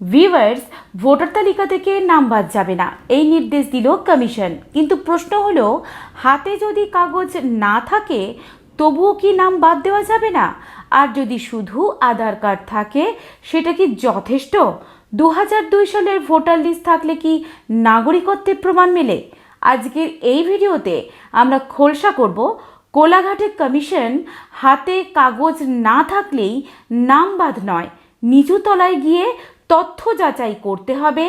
Viewers, voter তালিকা থেকে নাম বাদ যাবে না। এই নির্দেশ দিল কমিশন। কিন্তু প্রশ্ন হলো, হাতে যদি কাগজ না থাকে, তবুও কি নাম বাদ দেওয়া যাবে না? আর যদি শুধু আধার কার্ড থাকে, সেটা কি যথেষ্ট? দু সালের ভোটার লিস্ট থাকলে কি নাগরিকত্বের প্রমাণ মেলে? আজকের এই ভিডিওতে আমরা খোলসা করব, কোলাঘাটে কমিশন হাতে কাগজ না থাকলেই নাম বাদ নয়, নিচু তলায় গিয়ে তথ্য যাচাই করতে হবে,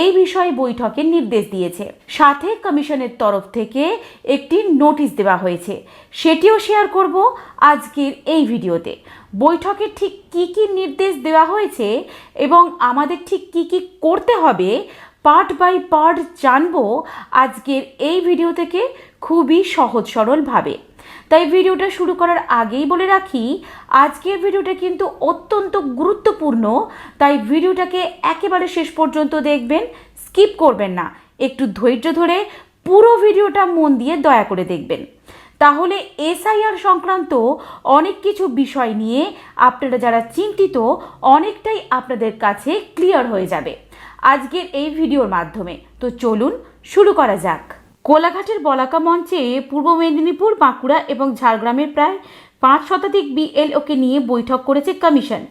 এই বিষয়ে বৈঠকের নির্দেশ দিয়েছে। সাথে কমিশনের তরফ থেকে একটি নোটিশ দেওয়া হয়েছে। সেটিও শেয়ার করব আজকের এই ভিডিওতে। বৈঠকে ঠিক কি কি নির্দেশ দেওয়া হয়েছে এবং আমাদের ঠিক কি কি করতে হবে, পার্ট বাই পার্ট জানব আজকের এই ভিডিও থেকে খুবই সহজ সরলভাবে তাই ভিডিওটা শুরু করার আগেই বলে রাখি, আজকের ভিডিওটা কিন্তু অত্যন্ত গুরুত্বপূর্ণ। তাই ভিডিওটাকে একেবারে শেষ পর্যন্ত দেখবেন, স্কিপ করবেন না। একটু ধৈর্য ধরে পুরো ভিডিওটা মন দিয়ে দয়া করে দেখবেন। তাহলে এসআইআর সংক্রান্ত অনেক কিছু বিষয় নিয়ে আপনারা যারা চিন্তিত, অনেকটাই আপনাদের কাছে ক্লিয়ার হয়ে যাবে আজকের এই ভিডিওর মাধ্যমে। তো চলুন শুরু করা যাক। কোলাঘাটের বলাকা মঞ্চে পূর্ব মেদিনীপুর, বাঁকুড়া এবং ঝাড়গ্রামের প্রায় পাঁচ শতাধিক বিএলওকে নিয়ে বৈঠক করেছে কমিশন।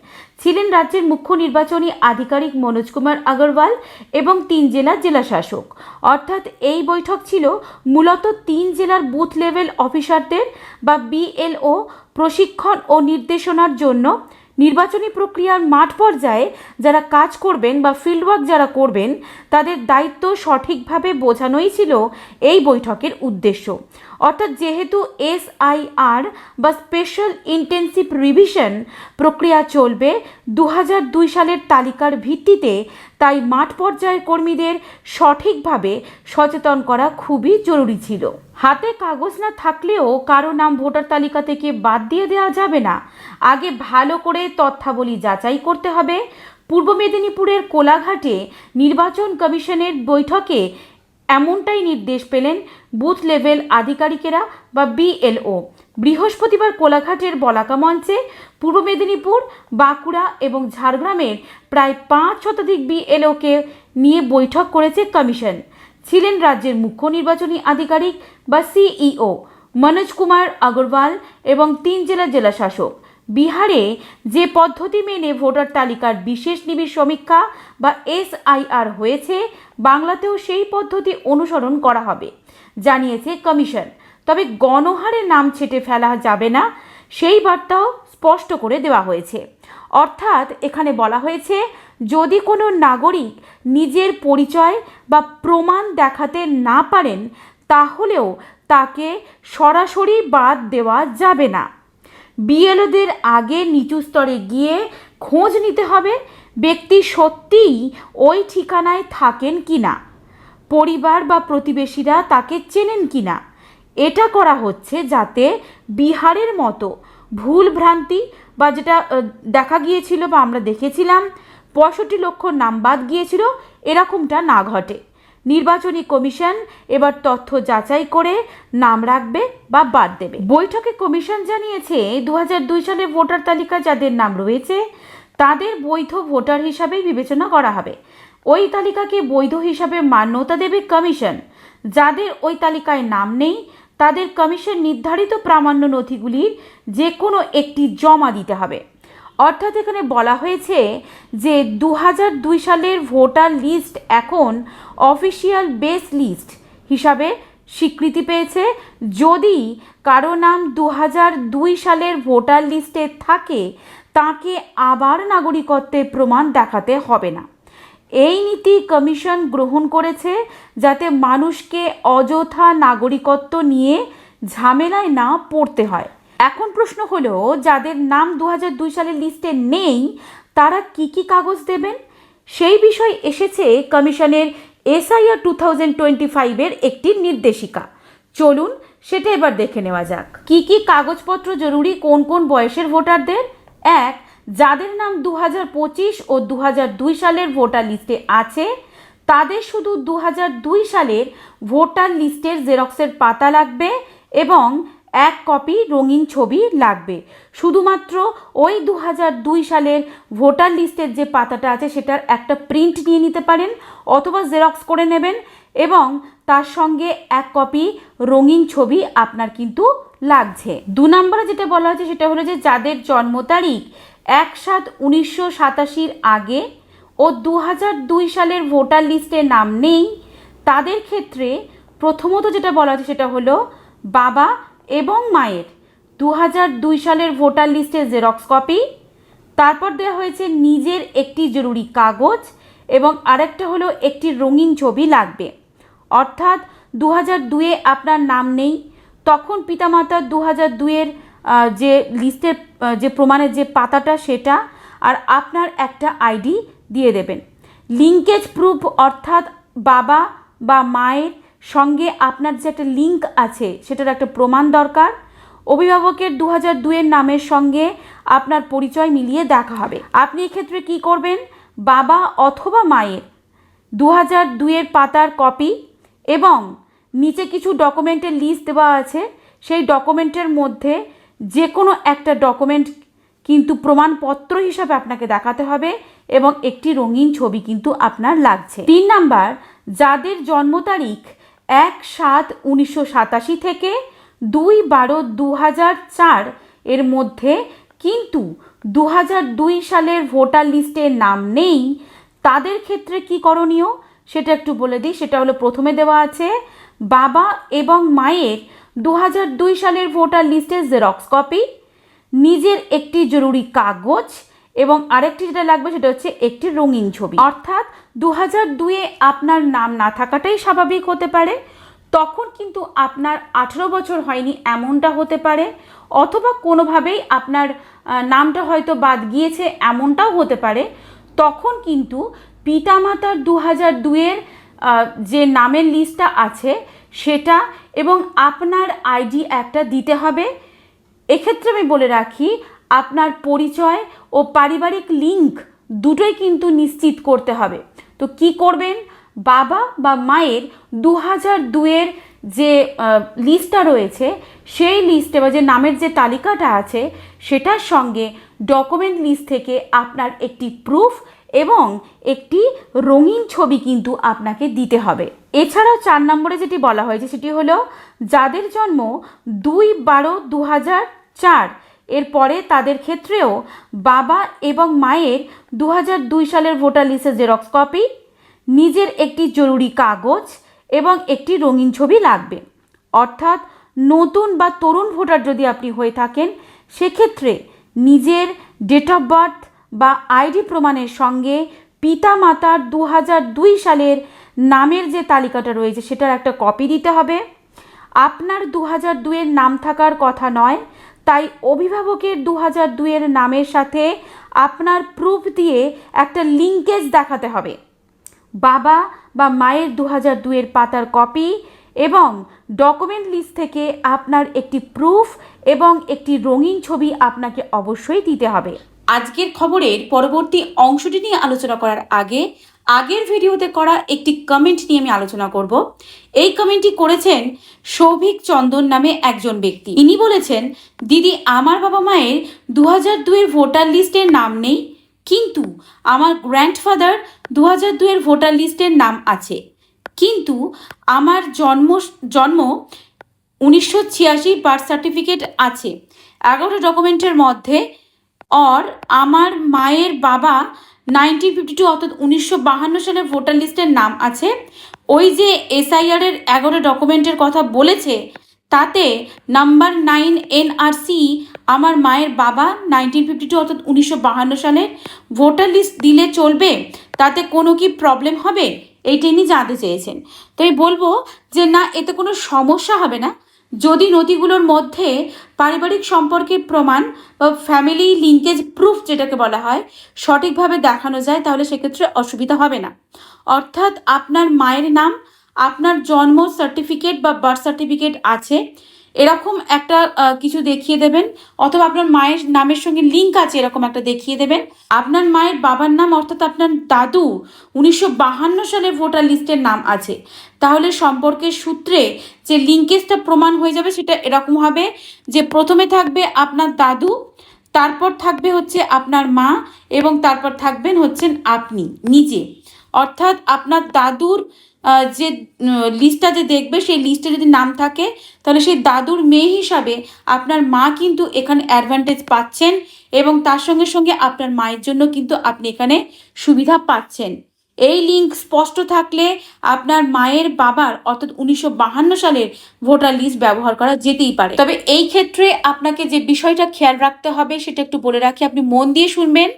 ছিলেন রাজ্যের মুখ্য নির্বাচনী আধিকারিক মনোজ কুমার আগরওয়াল এবং তিন জেলার জেলা শাসক অর্থাৎ এই বৈঠক ছিল মূলত তিন জেলার বুথ লেভেল অফিসারদের বা বিএলও প্রশিক্ষণ ও নির্দেশনার জন্য নির্বাচনী প্রক্রিয়ার মাঠ পর্যায়ে যারা কাজ করবেন বা ফিল্ডওয়ার্ক যারা করবেন, তাদের দায়িত্ব সঠিকভাবে বোঝানোই ছিল এই বৈঠকের উদ্দেশ্য। অর্থাৎ যেহেতু এসআইআর বা স্পেশাল ইন্টেন্সিভ রিভিশন প্রক্রিয়া চলবে দু দুই সালের তালিকার ভিত্তিতে, তাই মাঠ পর্যায়ের কর্মীদের সঠিকভাবে সচেতন করা খুবই জরুরি ছিল। হাতে কাগজ না থাকলেও কারও নাম ভোটার তালিকা থেকে বাদ দিয়ে দেওয়া যাবে না। আগে ভালো করে তথ্যাবলী যাচাই করতে হবে। পূর্ব মেদিনীপুরের কোলাঘাটে নির্বাচন কমিশনের বৈঠকে এমনটাই নির্দেশ পেলেন বুথ লেভেল আধিকারিকেরা বা বিএলও। বৃহস্পতিবার কোলাঘাটের বলাকা মঞ্চে পূর্ব মেদিনীপুর, বাঁকুড়া এবং ঝাড়গ্রামের প্রায় পাঁচ শতাধিক বিএলওকে নিয়ে বৈঠক করেছে কমিশন। ছিলেন রাজ্যের মুখ্য নির্বাচনী আধিকারিক বা সিইও মনোজ কুমার আগরওয়াল এবং তিন জেলা জেলা শাসক বিহারে যে পদ্ধতি মেনে ভোটার তালিকার বিশেষ নিবিড় সমীক্ষা বা এসআইআর হয়েছে, বাংলাতেও সেই পদ্ধতি অনুসরণ করা হবে, জানিয়েছে কমিশন। তবে গণহারে নাম ছেটে ফেলা যাবে না, সেই বার্তাও স্পষ্ট করে দেওয়া হয়েছে। অর্থাৎ এখানে বলা হয়েছে, যদি কোনো নাগরিক নিজের পরিচয় বা প্রমাণ দেখাতে না পারেন, তাহলেও তাকে সরাসরি বাদ দেওয়া যাবে না। বিএলওদের আগে নিচু স্তরে গিয়ে খোঁজ নিতে হবে, ব্যক্তি সত্যিই ওই ঠিকানায় থাকেন কি না পরিবার বা প্রতিবেশীরা তাকে চেনেন কি না এটা করা হচ্ছে যাতে বিহারের মতো ভুল ভ্রান্তি বা যেটা দেখা গিয়েছিল বা আমরা দেখেছিলাম, পঁয়ষট্টি লক্ষ নাম বাদ গিয়েছিল, এরকমটা না ঘটে। নির্বাচনী কমিশন এবার তথ্য যাচাই করে নাম রাখবে বা বাদ দেবে। বৈঠকে কমিশন জানিয়েছে দু সালে ভোটার তালিকা যাদের নাম রয়েছে, তাদের বৈধ ভোটার হিসাবেই বিবেচনা করা হবে। ওই তালিকাকে বৈধ হিসাবে মান্যতা দেবে কমিশন। যাদের ওই তালিকায় নাম নেই, তাদের কমিশন নির্ধারিত প্রামাণ্য নথিগুলির যে কোনো একটি জমা দিতে হবে। অর্থাৎ এখানে বলা হয়েছে যে দু দুই সালের ভোটার লিস্ট এখন অফিসিয়াল বেস লিস্ট হিসাবে স্বীকৃতি পেয়েছে। যদি কারও নাম দু দুই সালের ভোটার লিস্টে থাকে, তাকে আবার নাগরিকত্বের প্রমাণ দেখাতে হবে না। এই নীতি কমিশন গ্রহণ করেছে যাতে মানুষকে অযথা নাগরিকত্ব নিয়ে ঝামেলায় না পড়তে হয়। এখন প্রশ্ন হলো, যাদের নাম দু দুই সালের লিস্টে নেই, তারা কি কি কাগজ দেবেন? সেই বিষয় এসেছে কমিশনের এসআইআর টু থাউজেন্ড টোয়েন্টি ফাইভের একটি নির্দেশিকা। চলুন সেটা এবার দেখে নেওয়া যাক। কি কি কাগজপত্র জরুরি, কোন কোন বয়সের ভোটারদের? এক, যাদের নাম দু পঁচিশ ও দু দুই সালের ভোটার লিস্টে আছে, তাদের শুধু দু দুই সালের ভোটার লিস্টের জেরক্সের পাতা লাগবে এবং এক কপি রঙিন ছবি লাগবে। শুধুমাত্র ওই দু দুই সালের ভোটার লিস্টের যে পাতাটা আছে, সেটার একটা প্রিন্ট নিয়ে নিতে পারেন অথবা জেরক্স করে নেবেন এবং তার সঙ্গে এক কপি রঙিন ছবি আপনার কিন্তু লাগছে। দু নম্বরে যেটা বলা হয়েছে, সেটা হলো যে যাদের জন্ম তারিখ এক সাত উনিশশো সাতাশির আগে ও দু দুই সালের ভোটার লিস্টে নাম নেই, তাদের ক্ষেত্রে প্রথমত যেটা বলা হচ্ছে সেটা হলো বাবা এবং মায়ের। দু দুই সালের ভোটার লিস্টের জেরক্স কপি। তারপর দেওয়া হয়েছে নিজের একটি জরুরি কাগজ এবং আরেকটা হলো একটি রঙিন ছবি লাগবে। অর্থাৎ দু হাজার দুয়ে আপনার নাম নেই। তখন পিতামাতার দু হাজার দুয়ের যে লিস্টের যে প্রমাণের যে পাতাটা সেটা আর আপনার একটা আইডি দিয়ে দেবেন। লিঙ্কেজ প্রুফ অর্থাৎ বাবা বা মায়ের সঙ্গে আপনার যে একটা লিঙ্ক আছে, সেটার একটা প্রমাণ দরকার। অভিভাবকের দু হাজার দুয়ের নামের সঙ্গে আপনার পরিচয় মিলিয়ে দেখা হবে। আপনি এক্ষেত্রে কি করবেন? বাবা অথবা মায়ের দু হাজার দুইয়ের পাতার কপি এবং নিচে কিছু ডকুমেন্টের লিস্ট দেওয়া আছে। সেই ডকুমেন্টের মধ্যে যে কোনো একটা ডকুমেন্ট কিন্তু প্রমাণপত্র হিসাবে আপনাকে দেখাতে হবে এবং একটি রঙিন ছবি কিন্তু আপনার লাগছে। তিন নাম্বার, যাদের জন্ম তারিখ এক সাত উনিশশো সাতাশি থেকে দুই বারো দু হাজার চার এর মধ্যে কিন্তু দু হাজার দুই সালের ভোটার লিস্টে নাম নেই। তাদের ক্ষেত্রে কি করণীয়? সেটা একটু বলে দিই। সেটা হলো প্রথমে দেওয়া আছে, বাবা এবং মায়ের দু হাজার দুই সালের ভোটার লিস্টের জেরক্স কপি, নিজের একটি জরুরি কাগজ এবং আরেকটি যেটা লাগবে সেটা হচ্ছে একটি রঙিন ছবি। অর্থাৎ দু হাজার দুয়ে আপনার নাম না থাকাটাই স্বাভাবিক হতে পারে। তখন কিন্তু আপনার আঠেরো বছর হয়নি এমনটা হতে পারে। অথবা কোনোভাবেই আপনার নামটা হয়তো বাদ গিয়েছে এমনটাও হতে পারে। তখন কিন্তু পিতামাতার দু হাজার দুয়ের যে নামের লিস্টটা আছে সেটা এবং আপনার আইডি একটা দিতে হবে। এক্ষেত্রে আমি বলে রাখি, আপনার পরিচয় ও পারিবারিক লিঙ্ক দুটোই কিন্তু নিশ্চিত করতে হবে। তো কি করবেন? বাবা বা মায়ের দু হাজার দুয়ের যে লিস্টটা রয়েছে, সেই লিস্টে বা যে নামের যে তালিকাটা আছে, সেটার সঙ্গে ডকুমেন্ট লিস্ট থেকে আপনার একটি প্রুফ এবং একটি রঙিন ছবি কিন্তু আপনাকে দিতে হবে। এছাড়াও চার নম্বরে যেটি বলা হয়েছে, সেটি হলো, যাদের জন্ম দুই বারো দু হাজার চার এরপরে তাদের ক্ষেত্রেও বাবা এবং মায়ের দু দুই সালের ভোটার লিস্টের জেরক্স কপি, নিজের একটি জরুরি কাগজ এবং একটি রঙিন ছবি লাগবে। অর্থাৎ নতুন বা তরুণ ভোটার যদি আপনি হয়ে থাকেন, সেক্ষেত্রে নিজের ডেট অফ বার্থ বা আইডি প্রমাণের সঙ্গে পিতা মাতার দু দুই সালের নামের যে তালিকাটা রয়েছে, সেটার একটা কপি দিতে হবে। আপনার দু হাজার দুয়ের নাম থাকার কথা নয় তাই অভিভাবকের দু হাজার দুইয়ের নামের সাথে আপনার প্রুফ দিয়ে একটা লিঙ্কেজ দেখাতে হবে। বাবা বা মায়ের দু হাজার দুইয়ের পাতার কপি এবং ডকুমেন্ট লিস্ট থেকে আপনার একটি প্রুফ এবং একটি রঙিন ছবি আপনাকে অবশ্যই দিতে হবে। আজকের খবরের পরবর্তী অংশটি নিয়ে আলোচনা করার আগে আগের ভিডিওতে করা একটি কমেন্ট নিয়ে আমি আলোচনা করব। এই কমেন্টটি করেছেন সৌভিক চন্দন নামে একজন ব্যক্তি। ইনি বলেছেন, দিদি, আমার বাবা মায়ের দু হাজার দুয়ের ভোটার লিস্টের নাম নেই, কিন্তু আমার গ্র্যান্ডফাদার দু হাজার দুয়ের ভোটার লিস্টের নাম আছে। কিন্তু আমার জন্ম জন্ম উনিশশো ছিয়াশি বার্থ সার্টিফিকেট আছে। এগারোটা ডকুমেন্টের মধ্যে অর আমার মায়ের বাবা নাইনটিন ফিফটি টু অর্থাৎ উনিশশো বাহান্ন সালের ভোটার লিস্টের নাম আছে। ওই যে এসআইআর এর এগারো ডকুমেন্টের কথা বলেছে, তাতে নাম্বার নাইন এনআরসি আমার মায়ের বাবা নাইনটিন ফিফটি টু অর্থাৎ উনিশশো বাহান্ন সালের ভোটার লিস্ট দিলে চলবে, তাতে কোনো কি প্রবলেম হবে? এইটা ইনি জানতে চেয়েছেন। তো আমি বলব যে না, এতে কোনো সমস্যা হবে না। যদি নথিগুলোর মধ্যে পারিবারিক সম্পর্কের প্রমাণ বা ফ্যামিলি লিঙ্কেজ প্রুফ যেটাকে বলা হয়, সঠিকভাবে দেখানো যায়, তাহলে সেক্ষেত্রে অসুবিধা হবে না। অর্থাৎ আপনার মায়ের নাম, আপনার জন্ম সার্টিফিকেট বা বার্থ সার্টিফিকেট আছে এরকম একটা কিছু দেখিয়ে দেবেন, অথবা আপনার মায়ের নামের সঙ্গে লিঙ্ক আছে এরকম একটা দেখিয়ে দেবেন। আপনার মায়ের বাবার নাম, অর্থাৎ আপনার দাদু, উনিশশো বাহান্ন সালে ভোটার লিস্টের নাম আছে। তাহলে সম্পর্কের সূত্রে যে লিঙ্কেজটা প্রমাণ হয়ে যাবে, সেটা এরকম হবে যে প্রথমে থাকবে আপনার দাদু, তারপর থাকবে হচ্ছে আপনার মা, এবং তারপর থাকবেন হচ্ছেন আপনি, নিজে। অর্থাৎ আপনার দাদুর যে লিস্টটা যে দেখবে, সেই লিস্টে যদি নাম থাকে, তাহলে সেই দাদুর মেয়ে হিসাবে আপনার মা কিন্তু এখানে অ্যাডভান্টেজ পাচ্ছেন এবং তার সঙ্গে সঙ্গে আপনার মায়ের জন্য কিন্তু আপনি এখানে সুবিধা পাচ্ছেন। এই লিঙ্ক স্পষ্ট থাকলে আপনার মায়ের বাবার, অর্থাৎ উনিশশো সালের ভোটার লিস্ট ব্যবহার করা যেতেই পারে। তবে এই ক্ষেত্রে আপনাকে যে বিষয়টা খেয়াল রাখতে হবে, সেটা একটু বলে রাখি, আপনি মন দিয়ে শুনবেন।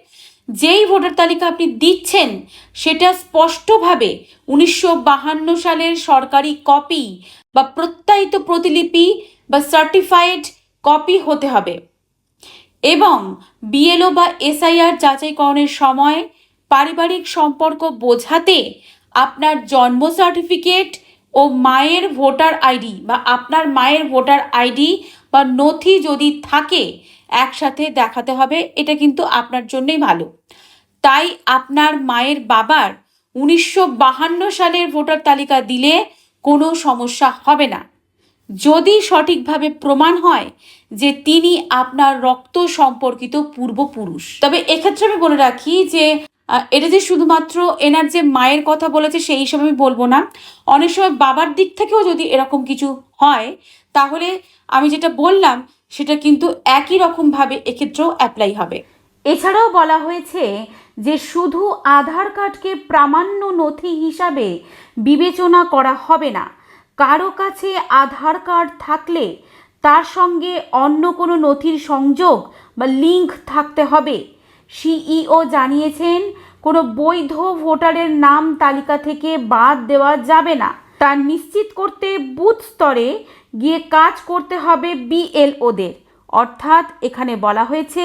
যেই ভোটার তালিকা আপনি দিচ্ছেন, সেটা স্পষ্টভাবে উনিশশো বাহান্ন সালের সরকারি কপি বা প্রত্যায়িত প্রতিলিপি বা সার্টিফাইড কপি হতে হবে। এবং বিএলও বা এসআইআর যাচাইকরণের সময় পারিবারিক সম্পর্ক বোঝাতে আপনার জন্ম সার্টিফিকেট ও মায়ের ভোটার আইডি বা আপনার মায়ের ভোটার আইডি বা নথি যদি থাকে একসাথে দেখাতে হবে, এটা কিন্তু আপনার জন্যই ভালো। তাই আপনার মায়ের বাবার উনিশশো বাহান্ন সালের ভোটার তালিকা দিলে কোনো সমস্যা হবে না। যদি সঠিকভাবে প্রমাণ হয় যে তিনি আপনার রক্ত সম্পর্কিত পূর্বপুরুষ। তবে এক্ষেত্রে আমি বলে রাখি যে এটা যে শুধুমাত্র এনার যে মায়ের কথা বলেছে সেই হিসাবে আমি বলব না। অনেক সময় বাবার দিক থেকেও যদি এরকম কিছু হয়, তাহলে আমি যেটা বললাম সেটা কিন্তু একই রকমভাবে এক্ষেত্রেও অ্যাপ্লাই হবে। এছাড়াও বলা হয়েছে যে শুধু আধার কার্ডকে প্রামাণ্য নথি হিসাবে বিবেচনা করা হবে না। কারও কাছে আধার কার্ড থাকলে তার সঙ্গে অন্য কোনো নথির সংযোগ বা লিঙ্ক থাকতে হবে। সিইও জানিয়েছেন, কোনো বৈধ ভোটারের নাম তালিকা থেকে বাদ দেওয়া যাবে না। তা নিশ্চিত করতে বুথ স্তরে গিয়ে কাজ করতে হবে বিএলওদের। অর্থাৎ এখানে বলা হয়েছে,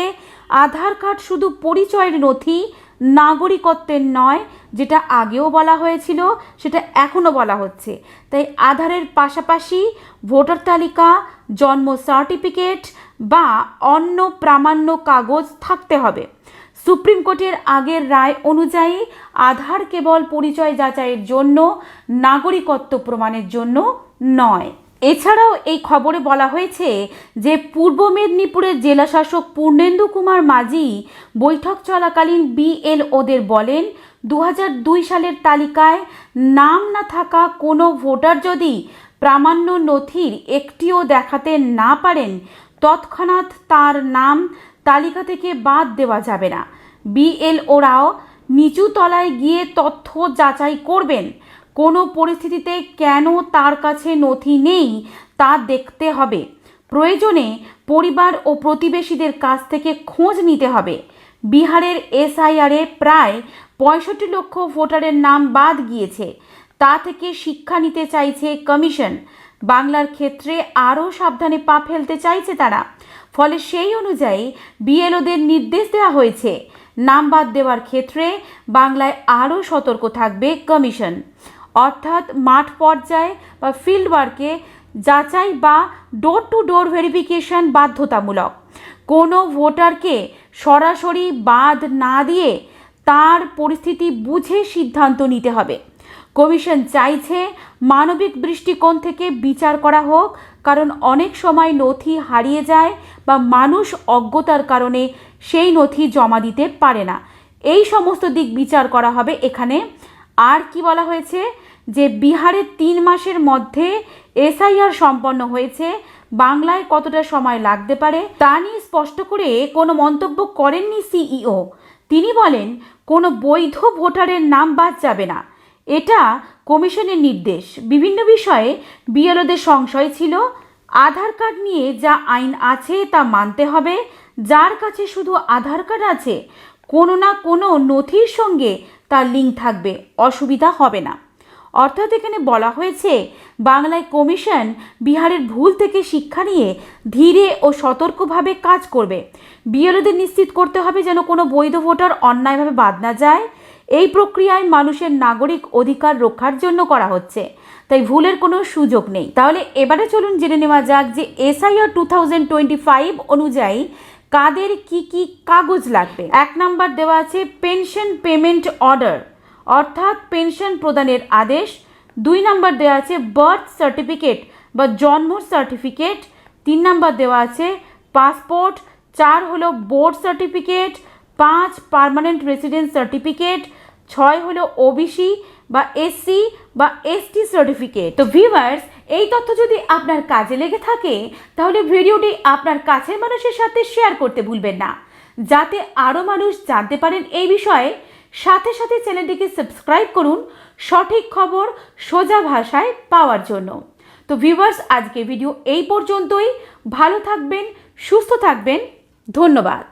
আধার কার্ড শুধু পরিচয়ের নথি, নাগরিকত্বের নয়, যেটা আগেও বলা হয়েছিল, সেটা এখনও বলা হচ্ছে। তাই আধারের পাশাপাশি ভোটার তালিকা, জন্ম সার্টিফিকেট বা অন্য প্রামাণ্য কাগজ থাকতে হবে। সুপ্রিম কোর্টের আগের রায় অনুযায়ী আধার কেবল পরিচয় যাচাইয়ের জন্য, নাগরিকত্ব প্রমাণের জন্য নয়। এছাড়াও এই খবরে বলা হয়েছে যে পূর্ব মেদিনীপুরের জেলাশাসক পূর্ণেন্দু কুমার মাঝি বৈঠক চলাকালীন বিএলওদের বলেন দু সালের তালিকায় নাম না থাকা কোনো ভোটার যদি প্রামাণ্য নথির একটিও দেখাতে না পারেন, তৎক্ষণাৎ তার নাম তালিকা থেকে বাদ দেওয়া যাবে না। বিএলওরাও নিচু তলায় গিয়ে তথ্য যাচাই করবেন। কোনো পরিস্থিতিতে কেন তার কাছে নথি নেই তা দেখতে হবে। প্রয়োজনে পরিবার ও প্রতিবেশীদের কাছ থেকে খোঁজ নিতে হবে। বিহারের এসআইআরে প্রায় পঁয়ষট্টি লক্ষ ভোটারের নাম বাদ গিয়েছে। তা থেকে শিক্ষা নিতে চাইছে কমিশন। বাংলার ক্ষেত্রে আরও সাবধানে পা ফেলতে চাইছে তারা। ফলে সেই অনুযায়ী বিএলওদের নির্দেশ দেওয়া হয়েছে। নাম বাদ দেওয়ার ক্ষেত্রে বাংলায় আরও সতর্ক থাকবে কমিশন। অর্থাৎ মাঠ পর্যায়ে বা ফিল্ড ওয়ার্কে যাচাই বা ডোর টু ডোর ভেরিফিকেশন বাধ্যতামূলক। কোনো ভোটারকে সরাসরি বাদ না দিয়ে তার পরিস্থিতি বুঝে সিদ্ধান্ত নিতে হবে। কমিশন চাইছে মানবিক দৃষ্টিকোণ থেকে বিচার করা হোক, কারণ অনেক সময় নথি হারিয়ে যায় বা মানুষ অজ্ঞতার কারণে সেই নথি জমা দিতে পারে না। এই সমস্ত দিক বিচার করা হবে এখানে। আর কি বলা হয়েছে? যে বিহারে তিন মাসের মধ্যে এসআইআর সম্পন্ন হয়েছে। বাংলায় কতটা সময় লাগতে পারে তা নিয়ে স্পষ্ট করে কোনো মন্তব্য করেননি সিইও। তিনি বলেন, কোনো বৈধ ভোটারের নাম বাদ যাবে না। এটা কমিশনের নির্দেশ। বিভিন্ন বিষয়ে বিএলওদের সংশয় ছিল। আধার কার্ড নিয়ে যা আইন আছে তা মানতে হবে। যার কাছে শুধু আধার কার্ড আছে, কোনো না কোনো নথির সঙ্গে তার লিঙ্ক থাকবে। অসুবিধা হবে না। অর্থাৎ এখানে বলা হয়েছে, বাংলায় কমিশন বিহারের ভুল থেকে শিক্ষা নিয়ে ধীরে ও সতর্কভাবে কাজ করবে। বিএলওদের নিশ্চিত করতে হবে যেন কোনো বৈধ ভোটার অন্যায়ভাবে বাদ না যায়। এই প্রক্রিয়ায় মানুষের নাগরিক অধিকার রক্ষার জন্য করা হচ্ছে। তাই ভুলের কোনো সুযোগ নেই। তাহলে এবারে চলুন জেনে নেওয়া যাক যে SIR two thousand twenty five অনুযায়ী কাদের কি কি কাগজ লাগবে। এক নাম্বার দেওয়া আছে পেনশন পেমেন্ট অর্ডার, অর্থাৎ পেনশন প্রদানের আদেশ। দুই নাম্বার দেওয়া আছে বার্থ সার্টিফিকেট বা জন্ম সার্টিফিকেট। তিন নাম্বার দেওয়া আছে পাসপোর্ট। চার হলো বোর্ড সার্টিফিকেট। পাঁচ পার্মানেন্ট রেসিডেন্স সার্টিফিকেট, ছয় হলো ওবিসি বা এসসি বা এসটি সার্টিফিকেট তো ভিভার্স এই তথ্য যদি আপনার কাজে লেগে থাকে, তাহলে ভিডিওটি আপনার কাছের মানুষের সাথে শেয়ার করতে ভুলবেন না। যাতে আরও মানুষ জানতে পারেন এই বিষয়ে, সাথে সাথে চ্যানেলটিকে সাবস্ক্রাইব করুন, সঠিক খবর সোজা ভাষায় পাওয়ার জন্য। তো ভিউয়ার্স আজকে ভিডিও এই পর্যন্তই। ভালো থাকবেন, সুস্থ থাকবেন। ধন্যবাদ।